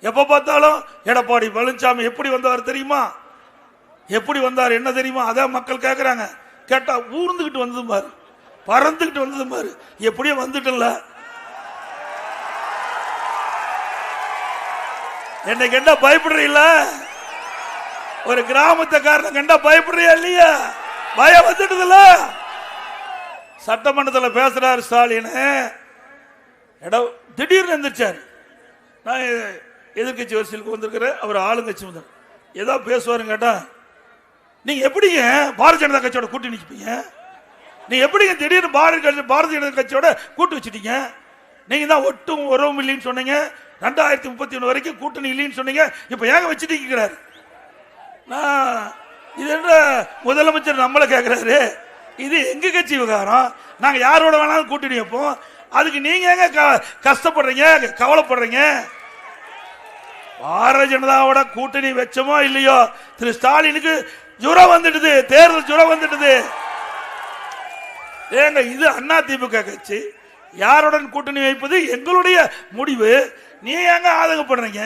எப்ப பார்த்தாலும் எடப்பாடி பழனிசாமி எப்படி வந்தவர் தெரியுமா? எப்படி வந்தார் என்ன தெரியுமா? அதான் மக்கள் கேட்குறாங்க கேட்டா ஊர்ந்துக்கிட்டு வந்ததும் பாரு. பறந்துக்கிட்டு வந்ததும் பாரு. எப்படியே வந்துட்டல என்னை கண்டா பயப்படுறீல்ல ஒரு கிராமத்துக்காரனை கண்டா பயப்படுறியா இல்லையா? பயம் வந்துட்டதுல சட்டமன்றத்தில் பேசுறாரு ஸ்டாலின். திடீர்னு எந்திரிச்சார். நான் எதிர்கட்சி வரிசையில் வந்திருக்கிற அவர் ஆளுங்கட்சி வந்தார். ஏதோ பேசுவாருன்னு கேட்டா நீங்க எப்படிங்க பாரதிய ஜனதா கட்சியோட கூட்டி நிற்பீங்க நீங்கள் எப்படிங்க திடீர்னு பாரதிய கட்சி பாரதிய ஜனதா கட்சியோட கூட்டு வச்சுட்டீங்க? நீங்க தான் ஒட்டும் உறவும் இல்லைன்னு சொன்னீங்க. ரெண்டாயிரத்தி முப்பத்தி ஒன்று வரைக்கும் கூட்டணி இல்லைன்னு சொன்னீங்க. இப்போ ஏங்க வச்சுட்டீங்கிறாரு நான் இது என்ன முதலமைச்சர் நம்மளை கேட்குறாரு இது எங்க கட்சி விவகாரம்? நாங்கள் யாரோட வேணாலும் கூட்டணி வைப்போம். அதுக்கு நீங்க எங்க க- கஷ்டப்படுறீங்க கவலைப்படுறீங்க? பாரதிய ஜனதாவோட கூட்டணி வச்சோமோ இல்லையோ? திரு ஸ்டாலினுக்கு ஜுரம் வந்துடுது தேர்தல் ஜுரம் வந்துடுது. ஏங்க இது அண்ணா திமுக கட்சி. யாருடன் கூட்டணி வைப்பது எங்களுடைய முடிவு. நீ ஏங்க ஆதங்கப்படுறீங்க?